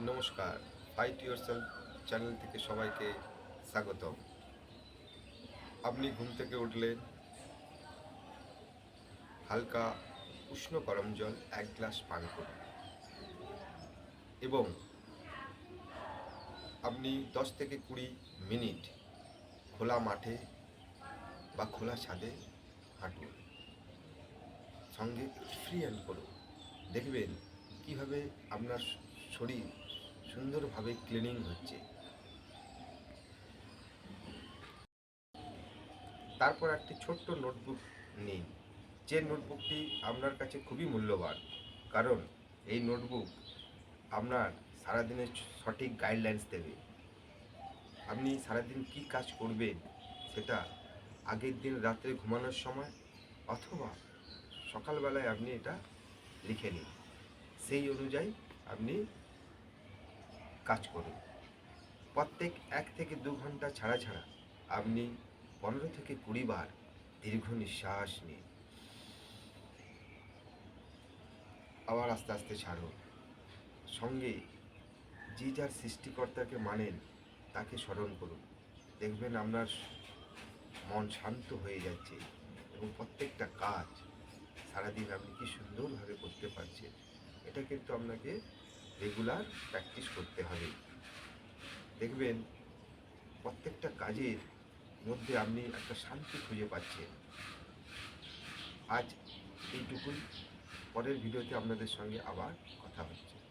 নমস্কার। Fight yourself channel থেকে সবাইকে স্বাগতম। আপনি ঘুম থেকে উঠলেন, হালকা উষ্ণ গরম জল এক গ্লাস পান করুন এবং আপনি দশ থেকে কুড়ি মিনিট খোলা মাঠে বা খোলা ছাদে হাঁটুন। সঙ্গে ফ্রি হ্যান্ড করুন। দেখবেন কীভাবে আপনার শরীর সুন্দরভাবে ক্লিনিং হচ্ছে। তারপর একটি ছোট্ট নোটবুক নিন যে নোটবুকটি আপনার কাছে খুবই মূল্যবান, কারণ এই নোটবুক আপনার সারাদিনের সঠিক গাইডলাইন্স দেবে। আপনি সারাদিন কি কাজ করবেন সেটা আগের দিন রাত্রে ঘুমানোর সময় অথবা সকালবেলায় আপনি এটা লিখে নিন। সেই অনুযায়ী আপনি কাজ করুন। প্রত্যেক এক থেকে দু ঘণ্টা ছাড়া ছাড়া আপনি পনেরো থেকে কুড়ি বার দীর্ঘ নিঃশ্বাস নিন। আবার আস্তে আস্তে ছাড়ুন। সঙ্গে যে যার সৃষ্টিকর্তাকে মানেন তাকে স্মরণ করুন। দেখবেন আপনার মন শান্ত হয়ে যাচ্ছে এবং প্রত্যেকটা কাজ সারাদিন আপনি কি সুন্দরভাবে করতে পারছেন, এটা কিন্তু আপনাকে রেগুলার প্র্যাকটিস করতে দেখবেন প্রত্যেকটা কাজের মধ্যে আপনি একটা শান্তি খুঁজে পাচ্ছেন। আজ এইটুকুই। পরের ভিডিওতে আপনাদের সঙ্গে আবার কথা হচ্ছে।